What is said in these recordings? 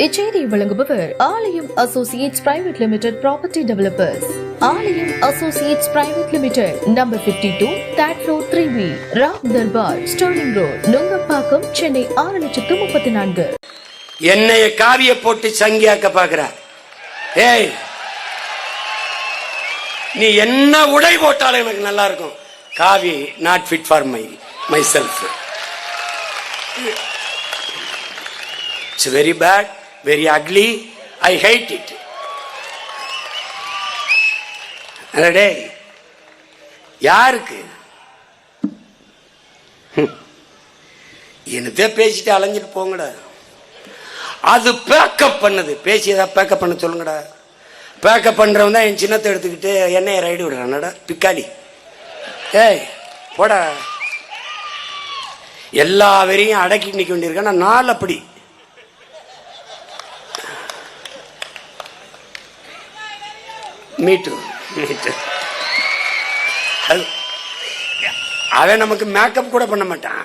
இச்செய்தியை வழங்குபவர் Aalayam associates private limited property developers. Aalayam associates private limited number 52 two that road three B Ram Darbar sterling road Nungambakkam Chennai ஆறு லட்சத்து முப்பத்தி நான்கு. என்னைய காவிய போட்டு சங்கியாக்க பாக்குற ஏய் நீ என்ன உடை போட்டாலும் எனக்கு நல்லா இருக்கும் காவி not fit for my my self it's very bad very ugly I hide it டே யாருக்கு? என்னத்தே பேசிட்டு அலைஞ்சிட்டு போங்கடா. அது பேக்கப் பண்ணுது. பேசி ஏதாவது பேக்கப் பண்ண சொல்லுங்கடா. பேக்கப் பண்ணுறவன் தான் என் சின்னத்தை எடுத்துக்கிட்டு என்னைய ரைடு விடுறானடா பிக்காளி. ஏய் போடா. எல்லா வெறியும் அடக்கி நிற்க வேண்டியிருக்கேன் நான் நாள் அப்படி. மீட்டு மீட்டு அது அவன் நமக்கு மேக்கப் கூட பண்ண மாட்டான்.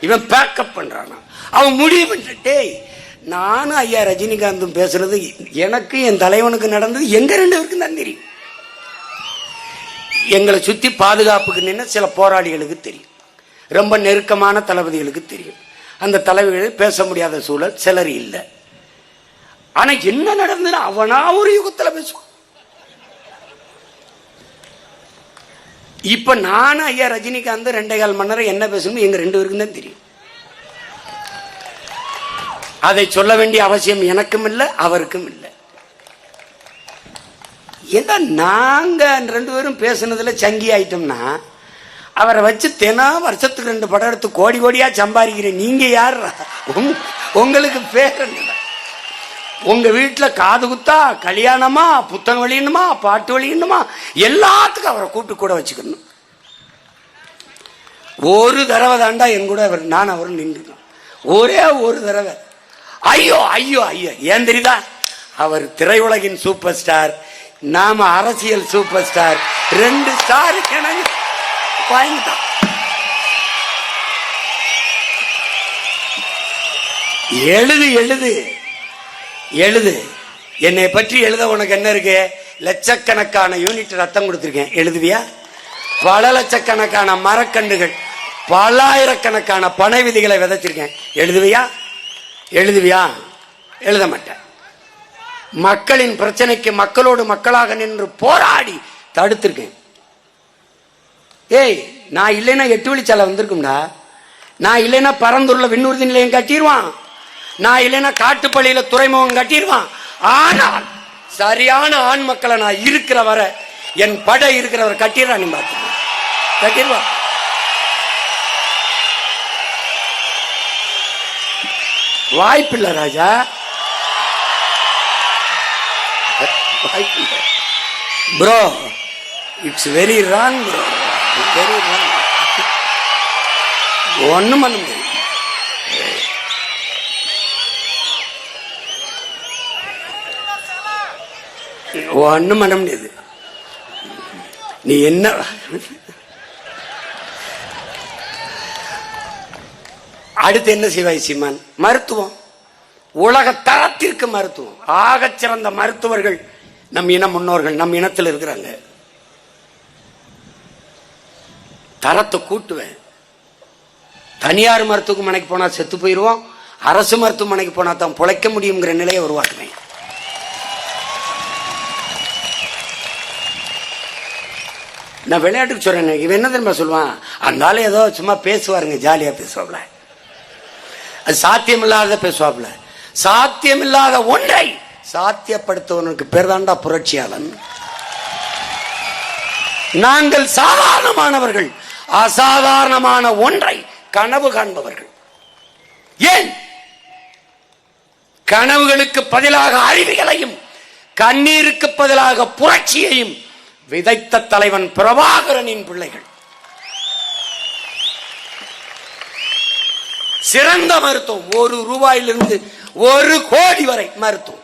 இவன் பேக்கப் பண்றான். அவன் முடிவு பண்ணிட்டு நானும் ஐயா ரஜினிகாந்தும் பேசுறது எனக்கு என் தலைவனுக்கு நடந்தது எங்க ரெண்டு பேருக்கும் தான் தெரியும். எங்களை சுத்தி பாதுகாப்புக்கு நின்று சில போராளிகளுக்கு தெரியும். ரொம்ப நெருக்கமான தளபதிகளுக்கு தெரியும். அந்த தலைவர்கள் பேச முடியாத சூழல் சிலர் இல்லை. ஆனா என்ன நடந்ததுன்னு அவனா ஒரு யுகத்துல பேசுவான். இப்ப நானும் ஐயா ரஜினிகாந்த் ரெண்டே கால் மணி நேரம் என்ன பேசணும் எங்க ரெண்டு பேருக்கும் தான் தெரியும். அதை சொல்ல வேண்டிய அவசியம் எனக்கும் இல்லை அவருக்கும் இல்லை. ஏன்னா நாங்க ரெண்டு பேரும் பேசுனதுல சங்கி ஆயிட்டோம்னா அவரை வச்சு தினம் வருஷத்துக்கு ரெண்டு படம் எடுத்து கோடி கோடியா சம்பாதிக்கிறேன் நீங்க யார் உங்களுக்கு பேர் என்ன? உங்க வீட்டில் காது குத்தா கல்யாணமா புத்தகம் வெளியணுமா பாட்டு வெளியணுமா எல்லாத்துக்கும் அவரை கூட்டு கூட வச்சுக்கணும். ஒரு தடவை தாண்டா என் கூட அவர் நான் அவரும் நின்றுக்கணும் ஒரே ஒரு தடவை. ஐயோ ஐயோ ஐயோ ஏன் தெரியுதா? அவர் திரையுலகின் சூப்பர் ஸ்டார் நாம அரசியல் சூப்பர் ஸ்டார் ரெண்டு ஸ்டார் எனக்கு வாங்கிட்டான் எழுது எழுது. எழுது. என்னை பற்றி எழுத உனக்கு என்ன இருக்கு? லட்சக்கணக்கான யூனிட் ரத்தம் கொடுத்துருக்கேன். எழுதுவியா? பல லட்சக்கணக்கான மரக்கண்டுகள் பல்லாயிரக்கணக்கான பனை விதிகளை விதைச்சிருக்கேன். எழுதுவியா? எழுதுவியா? எழுத மாட்டேன். மக்களின் பிரச்சனைக்கு மக்களோடு மக்களாக நின்று போராடி தடுத்திருக்கேன். ஏய் நான் இல்லைன்னா எட்டு வழிச்சாலை வந்திருக்கும்டா. நான் இல்லைன்னா பரந்தூரில் விண்ணூர்தி நிலையம் கட்டிடுவான் நான் இல்லைன்னா காட்டுப்பள்ளியில துறைமுகம் கட்டிடுவான். ஆனால் சரியான ஆண் மக்களை நான் இருக்கிற வர என் படை இருக்கிறவர் கட்டிடுறான் நீ பார்த்து கட்டிடுவான் வாய்ப்பில்லை ராஜா. வாய்ப்பில்லை. Bro it's very wrong bro. Very wrong. ஒன்றும் பண்ண முடியாது ஒன்றும் பண்ண முடியாது. நீ என்ன? அடுத்து என்ன செய்வாய் சீமான்? மருத்துவம். உலக தரத்திற்கு மருத்துவம். ஆகச் சிறந்த மருத்துவர்கள் நம் இன முன்னோர்கள் நம் இனத்தில் இருக்கிறாங்க. தரத்தை கூட்டுவேன். தனியார் மருத்துவமனைக்கு போனா செத்து போயிடுவோம் அரசு மருத்துவமனைக்கு போனா தான் பிழைக்க முடியுங்கிற நிலையை உருவாக்குவேன். நான் விளையாட்டுக்கு சொல்றேன். இவன் என்ன தெரியுமா சொல்லுவான்? அந்த ஏதோ சும்மா பேசுவாருங்க ஜாலியா பேசுவாப்ல அது சாத்தியமில்லாத பேசுவாப்ல சாத்தியமில்லாத ஒன்றை சாத்தியப்படுத்துவனுக்கு பேர் தாண்டா புரட்சியாளன். நாங்கள் சாதாரணமானவர்கள் அசாதாரணமான ஒன்றை கனவு காண்பவர்கள். ஏன்? கனவுகளுக்கு பதிலாக அறிவிகளையும் கண்ணீருக்கு பதிலாக புரட்சியையும் விதைத்த தலைவன் பிரபாகரனின் பிள்ளைகள். சிறந்த மருத்துவம். ஒரு ரூபாயிலிருந்து ஒரு கோடி வரை மருத்துவம்.